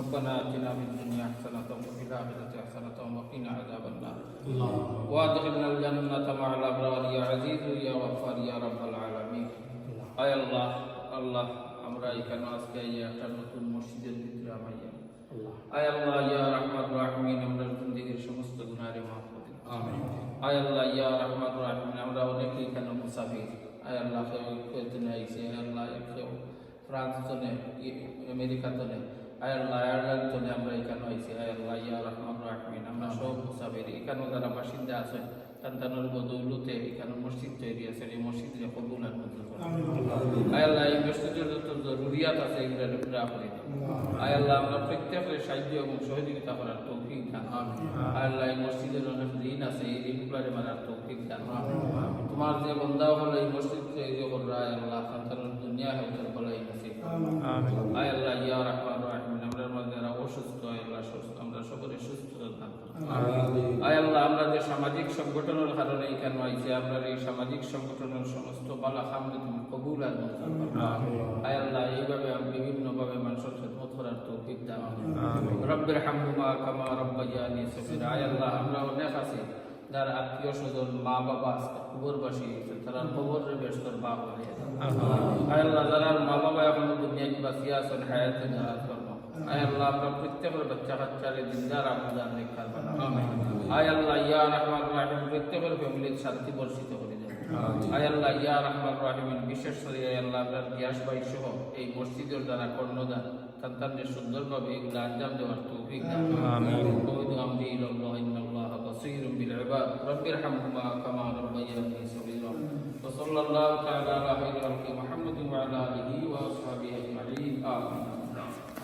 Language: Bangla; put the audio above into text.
ربنا آتنا في الدنيا حسنة وفي الآخرة حسنة وقنا عذاب النار الله وادخلنا الجنة مع الأبرار يا عزيز يا غفار يا رب العالمين আয় আল্লাহ আল্লাহ আমরা এখানে আজকে এই একটা নতুন মসজিদের ভিতরে আমাইয়া الله আয় আল্লাহ ইয়া রহমান রাহমিন আমরা জিন্দিগির সমস্ত গুনারে মাফ করে দিন آمين আয় আল্লাহ ইয়া রহমান রাহমিন আমরা অনেকেই এখানে মুসাফির আয় আল্লাহ কেউ কয়েকজন আইসে আয় আল্লাহ কেউ ফ্রান্স তনে আমেরিকা তনে আয় আল্লাহ আয়ারল্যান্ড আমরা এখানে আইসি আয় আল্লাহ ইয়া রহমান রাহমিন। আমরা সব মুসাফির এখানেও যারা বাসিন্দা আছেন সন্তানের বদৌলতে এখানে মসজিদ তৈরি আছে এই মসজিদে কবুল আর মঞ্জুর করুন। আয় আল্লাহ এই মসজিদের যত জরুরিয়াত আছে এগুলো পুরা করে আয় আল্লাহ আমরা প্রত্যেকের সাহায্য এবং সহযোগিতা করার তৌফিক দান। আয় আল্লাহ এই মসজিদের অনেক ঋণ আছে এই ঋণগুলো মারার তৌফিক দান। তোমার যে বন্ধা হলো এই মসজিদ তৈরি করল আয় আল্লাহ সন্তানের দুনিয়া এই নসিব আয় আল্লাহ ইয়া রহমান রাহিম আমরা মধ্যে যারা অসুস্থ আয় আল্লাহ সুস্থ আমরা সকলে সুস্থতা দান করুন আয় আল্লাহ আমরা যে সামাজিক সংগঠনের কারণে এখানে আইছি আমরা এই সামাজিক সংগঠনের সমস্ত বালা খামকে তুমি কবুল আর আয় আল্লাহ এইভাবে বিভিন্নভাবে মানুষের খেদমত করার তৌফিক দান রব্বের হামহুমা কামা রব্বাইয়ানি সফির আয় আল্লাহ আমরা অনেক আছি যার আত্মীয় স্বজন মা বাবা আজকে কবরবাসী তারা কবরের ব্যস্তর বাপ হয়ে আয় আল্লাহ যারা মা বাবা এখনও দুনিয়ায় বাঁচিয়ে আছেন হায়াতে আয় আল্লাহ আমরা প্রত্যেকের বাচ্চা কাচ্চারে দিনদার আমাদের নেখার আয় আল্লাহ ইয়া রহমান রাহিম প্রত্যেকের ফ্যামিলির শান্তি বর্ষিত করে দেন। আয় আল্লাহ ইয়া রহমান রাহিমিন বিশেষ করে আয় আল্লাহ আপনার গিয়াস ভাই সহ এই মসজিদের দ্বারা কর্ণদান সন্তানদের সুন্দরভাবে এগুলো আঞ্জাম দেওয়ার তৌফিক দান আমিন। কবিদু আমরি ইলাল্লাহ ইন্নাল্লাহ বাসীরুম বিল ইবাদ। রব্বির কামা রাব্বায়ানি